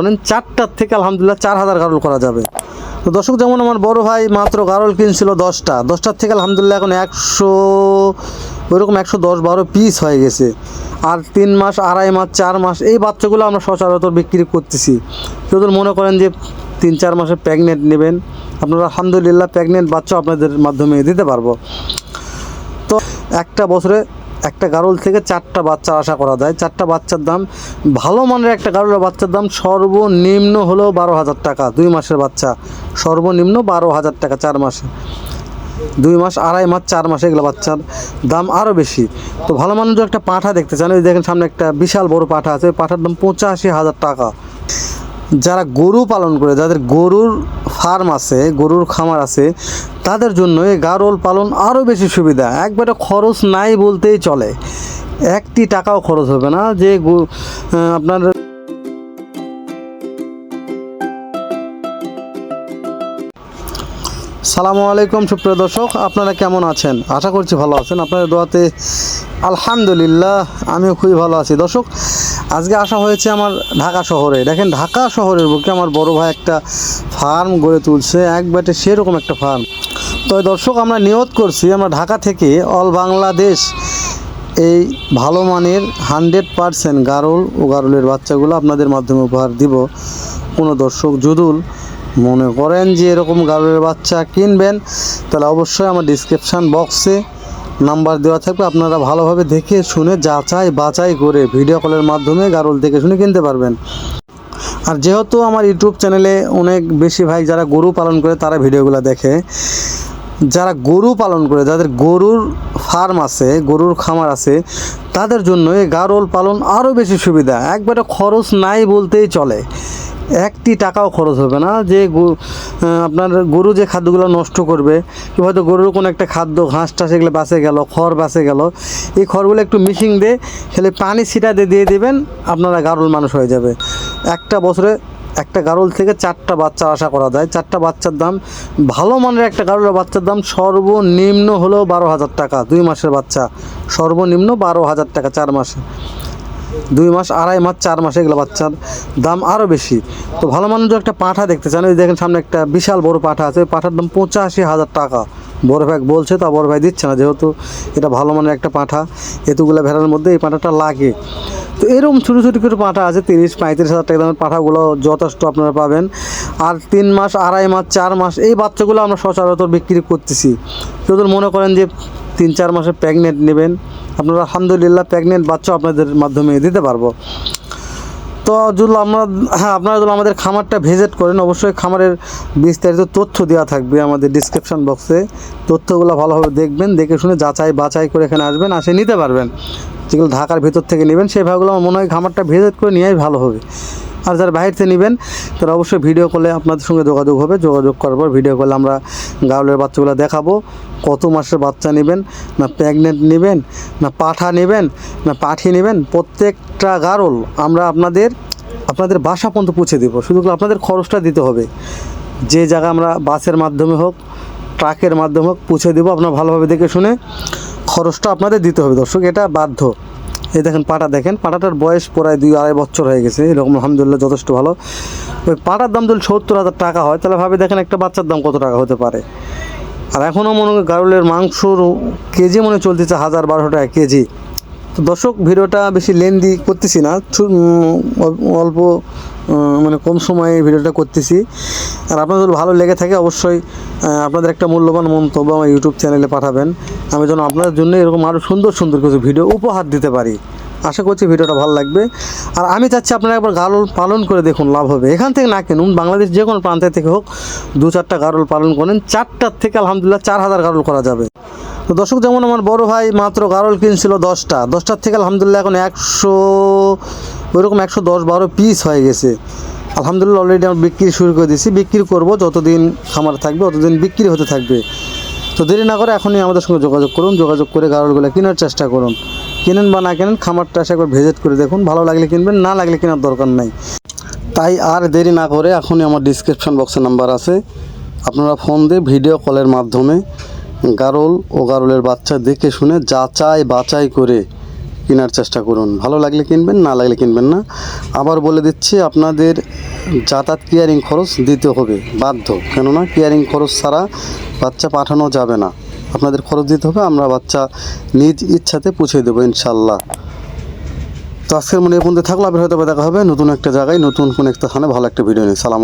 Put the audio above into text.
বলেন চারটার থেকে আলহামদুলিল্লাহ চার হাজার গারল করা যাবে। তো দর্শক, যেমন আমার বড় ভাই মাত্র গারল কিনছিল দশটা, দশটার থেকে আলহামদুলিল্লাহ এখন একশো, ওইরকম একশো দশ বারো পিস হয়ে গেছে। আর তিন মাস, আড়াই মাস, চার মাস, এই বাচ্চাগুলো আমরা সচরাচর বিক্রি করতেছি। কেউ যদি মনে করেন যে তিন চার মাসে প্রেগনেন্ট নেবেন, আপনারা আলহামদুলিল্লাহ প্রেগনেন্ট বাচ্চা আপনাদের মাধ্যমে দিতে পারব। তো একটা বছরে একটা গারল থেকে চারটা বাচ্চা আশা করা যায়। চারটা বাচ্চার দাম, ভালো মানের একটা গারলের বাচ্চার দাম সর্বনিম্ন হলো বারো হাজার টাকা, দুই মাসের বাচ্চা। সর্বনিম্ন বারো হাজার টাকা চার মাসে। দুই মাস, আড়াই মাস, চার মাসে এগুলো বাচ্চার দাম আরও বেশি। তো ভালো মানুষ একটা পাঠা দেখতে চান। ওই দেখেন সামনে একটা বিশাল বড় পাঠা আছে। ওই পাঁঠার দাম পঁচাশি হাজার টাকা। যারা গরু পালন করে, যাদের গরুর ফার্ম আছে, গরুর খামার আছে, তাদের জন্য এই গারল পালন আরও বেশি সুবিধা। একবারে খরচ নাই বলতেই চলে। একটি টাকাও খরচ হবে না যে আপনার সালামু আলাইকুম সুপ্রিয় দর্শক, আপনারা কেমন আছেন? আশা করছি ভালো আছেন। আপনাদের দোয়াতে আলহামদুলিল্লাহ, আমিও খুবই ভালো আছি। দর্শক আজকে আসা হয়েছে আমার ঢাকা শহরে। দেখেন, ঢাকা শহরের বুকে আমার বড় ভাই একটা ফার্ম গড়ে তুলছে, এক ব্যাটে সেরকম একটা ফার্ম তো দর্শক, আমরা নিয়ত করছি, আমরা ঢাকা থেকে অল বাংলাদেশ এই ভালো মানের হান্ড্রেড পারসেন্ট গারল ও গারলের বাচ্চাগুলো আপনাদের মাধ্যমে উপহার দিব। কোনো দর্শক যদুল মনে করেন যে এরকম গারলের বাচ্চা কিনবেন, তাহলে অবশ্যই আমার ডিসক্রিপশান বক্সে নাম্বার দেওয়া থাকবে, আপনারা ভালোভাবে দেখে শুনে যাচাই বাছাই করে ভিডিও কলের মাধ্যমে গারল দেখে শুনে কিনতে পারবেন। আর যেহেতু আমার ইউটিউব চ্যানেলে অনেক বেশি ভাই যারা গরু পালন করে, তারা ভিডিওগুলো দেখে। যারা গরু পালন করে, যাদের গরুর ফার্ম আছে, গরুর খামার আছে, তাদের জন্য এই গারল পালন আরও বেশি সুবিধা। একবারে খরচ নাই বলতেই চলে। একটি টাকাও খরচ হবে না যে আপনার গরু যে খাদ্যগুলো নষ্ট করবে হয়তো গরুর কোনো একটা খাদ্য, ঘাস টাস এগুলো বাঁচে গেল, খড় বাঁচে গেল, এই খড়গুলো একটু মিশিং দিয়ে খেলে পানি ছিটা দিয়ে দিয়ে দেবেন, আপনারা গারল মানুষ হয়ে যাবে। একটা বছরে একটা গারল থেকে চারটা বাচ্চা আশা করা যায়। চারটা বাচ্চার দাম, ভালো মানের একটা গারলের বাচ্চার দাম সর্বনিম্ন হলো বারো হাজার টাকা, দুই মাসের বাচ্চা। সর্বনিম্ন বারো হাজার টাকা, চার মাসে। দুই মাস, আড়াই মাস, চার মাসে, এগুলো বাচ্চার দাম আরও বেশি। তো ভালো যদি একটা পাঠা দেখতে চান। ওই দেখেন সামনে একটা বিশাল বড় পাঠা আছে। ওই পাঠার দাম পঁচাশি হাজার টাকা। বড় ভাই বলছে, তা বড় ভাই দিচ্ছে না। যেহেতু এটা ভালো মানের একটা পাঁঠা, এতগুলো ভেড়ার মধ্যে এই পাঁঠাটা লাগে। তো এরকম ছোটো ছোটো করে পাঁঠা আছে, তিরিশ, পঁয়ত্রিশ হাজার টাকা দামের পাঁঠাগুলো যথেষ্ট আপনারা পাবেন। আর তিন মাস, আড়াই মাস, চার মাস, এই বাচ্চাগুলো আমরা সচরাচর বিক্রি করতেছি। কেউ মনে করেন যে তিন চার মাসে প্রেগনেন্ট নেবেন। আপনারা আলহামদুলিল্লাহ প্রেগনেন্ট বাচ্চা আপনাদের মাধ্যমে দিতে পারব। তো যদি আমরা হ্যাঁ আপনারা যদি আমাদের খামারটা ভিজিট করেন, অবশ্যই খামারের বিস্তারিত তথ্য দেওয়া থাকবে আমাদের ডিসক্রিপশন বক্সে তথ্যগুলো ভালোভাবে দেখবেন, দেখে শুনে যাচাই বাছাই করে এখানে আসবেন, আসে নিতে পারবেন। যেগুলো ঢাকার ভিতর থেকে নেবেন, সেই ভাগগুলো আমার মনে হয় খামারটা ভিজিট করে নেওয়াই ভালো হবে। আর যারা বাইরে থেকে নেবেন, তারা অবশ্যই ভিডিও কলে আপনাদের সঙ্গে যোগাযোগ হবে। যোগাযোগ করার পর ভিডিও কলে আমরা গাউলের বাচ্চাগুলো দেখাবো। কত মাসের বাচ্চা নেবেন, না প্রেগনেন্ট নেবেন, না পাঠা নেবেন, না পাঠি নেবেন, প্রত্যেকটা গারল আমরা আপনাদের আপনাদের বাসা পর্যন্ত পৌঁছে দেবো। শুধু আপনাদের খরচটা দিতে হবে। যে জায়গা আমরা বাসের মাধ্যমে হোক, ট্রাকের মাধ্যমে হোক, পৌঁছে দেবো। আপনার ভালোভাবে দেখে শুনে খরচটা আপনাদের দিতে হবে। দর্শক, এটা বাধ্য। এই দেখেন পাটা দেখেন, পাটাটার বয়স প্রায় দুই আড়াই বছর হয়ে গেছে, এরকম আলহামদুলিল্লাহ যথেষ্ট ভালো। ওই পাটার দাম যদি সত্তর হাজার টাকা হয়, তাহলে ভাবে দেখেন একটা বাচ্চার দাম কত টাকা হতে পারে। আর এখনও মনে হয় গারুলের মাংসর কেজি মনে চলতেছে হাজার বারোশো টাকা কেজি। তো দর্শক, ভিডিওটা বেশি লেন্দি করতেছি না অল্প মানে কম সময়ে ভিডিওটা করতেছি। আর আপনাদের যদি ভালো লেগে থাকে, অবশ্যই আপনাদের একটা মূল্যবান মন্তব্য আমার ইউটিউব চ্যানেলে পাঠাবেন। আমি যেন আপনাদের জন্য এরকম আরও সুন্দর সুন্দর কিছু ভিডিও উপহার দিতে পারি। আশা করছি ভিডিওটা ভালো লাগবে। আর আমি চাচ্ছি আপনারা একবার গারল পালন করে দেখুন, লাভ হবে। এখান থেকে না কিনুন, বাংলাদেশ যে কোনো প্রান্তে থেকে হোক, দু চারটা গারল পালন করেন। চারটার থেকে আলহামদুলিল্লাহ চার হাজার গারল করা যাবে। তো দর্শক, যেমন আমার বড় ভাই মাত্র গারল কিনছিল দশটা। দশটার থেকে আলহামদুলিল্লাহ এখন একশো ওইরকম একশো দশ বারো পিস হয়ে গেছে। আলহামদুলিল্লাহ অলরেডি আমরা বিক্রি শুরু করে দিয়েছি। বিক্রি করব, যতদিন খামার থাকবে ততদিন বিক্রি হতে থাকবে। তো দেরি না করে এখনই আমাদের সঙ্গে যোগাযোগ করুন, যোগাযোগ করে গারলগুলো কেনার চেষ্টা করুন। কিনেন বা না কেনেন, খামারটা একবার ভিজিট করে দেখুন। ভালো লাগলে কিনবেন, না লাগলে কেনার দরকার নাই। তাই আর দেরি না করে এখনই আমার ডিসক্রিপশন বক্সে নাম্বার আছে। আপনারা ফোন দিয়ে ভিডিও কলের মাধ্যমে গারল ও গারলের বাচ্চা দেখে শুনে যাচাই বাছাই করে কেনার চেষ্টা করুন। ভালো লাগলে কিনবেন, না লাগলে কিনবেন না। আবার বলে দিচ্ছি, আপনাদের যাতায়াত কেয়ারিং খরচ দিতে হবে, বাধ্য। কেননা কেয়ারিং খরচ ছাড়া বাচ্চা পাঠানো যাবে না। আপনাদের খরচ দিতে হবে, আমরা বাচ্চা নিজ ইচ্ছাতে পৌঁছে দেবো ইনশাল্লাহ তো আজকের মনে এই পর্যন্ত থাকল, আবার হয়তো দেখা হবে নতুন একটা জায়গায়, নতুন কোনো একটা স্থানে ভালো একটা ভিডিও নিয়ে। সালাম